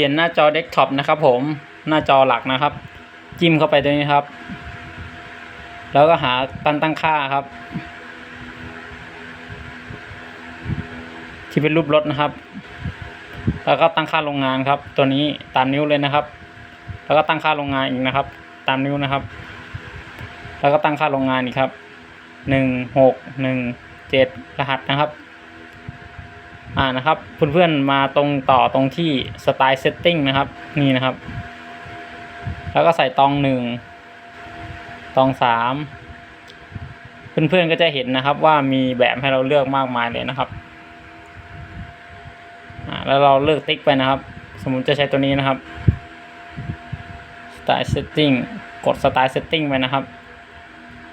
ลี่ยนหน้าจอเดสก์ท็อปนะครับผมหน้าจอหลักนะครับ จิ้มเข้าไปตรงนี้ครับ แล้วก็หาตั้งตั้งค่าครับ ที่เป็นรูปรถนะครับ แล้วก็ตั้งค่าโรงงานครับ ตัวนี้ตามนิ้วเลยนะครับ แล้วก็ตั้งค่าโรงงานอีกนะครับ ตามนิ้วนะครับ แล้วก็ตั้งค่าโรงงานอีกครับหนึ่งหกหนึ่งเจ็ดรหัสนะครับ อ่านะครับเพื่อนๆมาตรงต่อตรงที่สไตล์เซตติ้งนะครับ นี่นะครับ แล้วก็ใส่ตองหนึ่งตองสามเพื่อนๆก็จะเห็นนะครับว่ามีแบบให้เราเลือกมากมายเลยนะครับอ่าแล้วเราเลือกติ๊กไปนะครับ สมมติจะใช้ตัวนี้นะครับ Style Setting กด Style Setting ไปนะครับ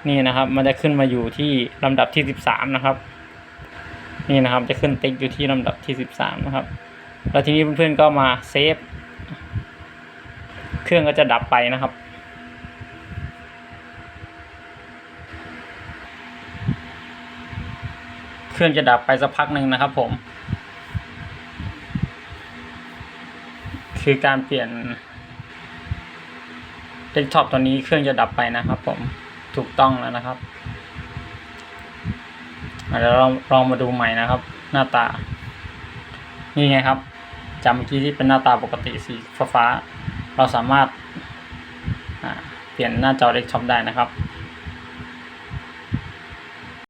นี่นะครับ มันจะขึ้นมาอยู่ที่ลำดับที่สิบสามนะครับ นี่นะครับจะขึ้นติ๊กอยู่ที่ลำดับที่สิบสามนะครับ แล้วทีนี้เพื่อนๆก็มาเซฟ เครื่องก็จะดับไปนะครับ เครื่องจะดับไปสักพักหนึ่งนะครับผม คือการเปลี่ยนเดสก์ท็อปตัวนี้เครื่องจะดับไปนะครับผมถูกต้องแล้วนะครับ เดี๋ยวเราลองมาดูใหม่นะครับ หน้าตา นี่ไงครับจำเมื่อกี้ที่เป็นหน้าตาปกติสีฟ้าเราสามารถเปลี่ยนหน้าจอเด็กช็อปได้นะครับ